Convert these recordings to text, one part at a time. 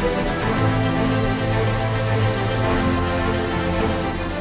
Thank you.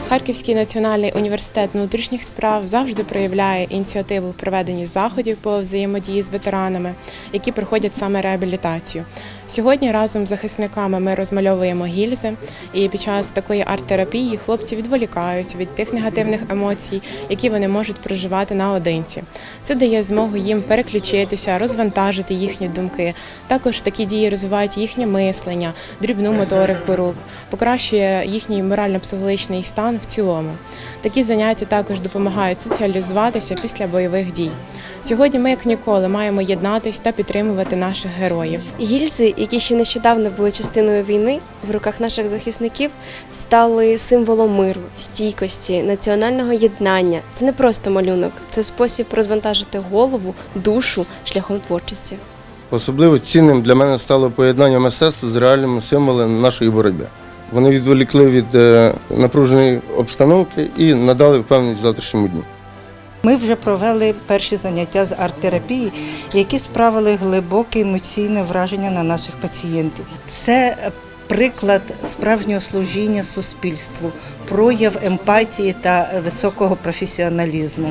Харківський національний університет внутрішніх справ завжди проявляє ініціативу в проведенні заходів по взаємодії з ветеранами, які проходять саме реабілітацію. Сьогодні разом з захисниками ми розмальовуємо гільзи, і під час такої арт-терапії хлопці відволікаються від тих негативних емоцій, які вони можуть проживати наодинці. Це дає змогу їм переключитися, розвантажити їхні думки. Також такі дії розвивають їхнє мислення, дрібну моторику рук, покращує їхній морально-психологічний стан в цілому. Такі заняття також допомагають соціалізуватися після бойових дій. Сьогодні ми, як ніколи, маємо єднатись та підтримувати наших героїв. Гільзи, які ще нещодавно були частиною війни, в руках наших захисників стали символом миру, стійкості, національного єднання. Це не просто малюнок, це спосіб розвантажити голову, душу шляхом творчості. Особливо цінним для мене стало поєднання мистецтва з реальними символами нашої боротьби. Вони відволікли від е, напруженої обстановки і надали впевненість в завтрашньому дні. Ми вже провели перші заняття з арт-терапії, які справили глибоке емоційне враження на наших пацієнтів. Це приклад справжнього служіння суспільству, прояв емпатії та високого професіоналізму.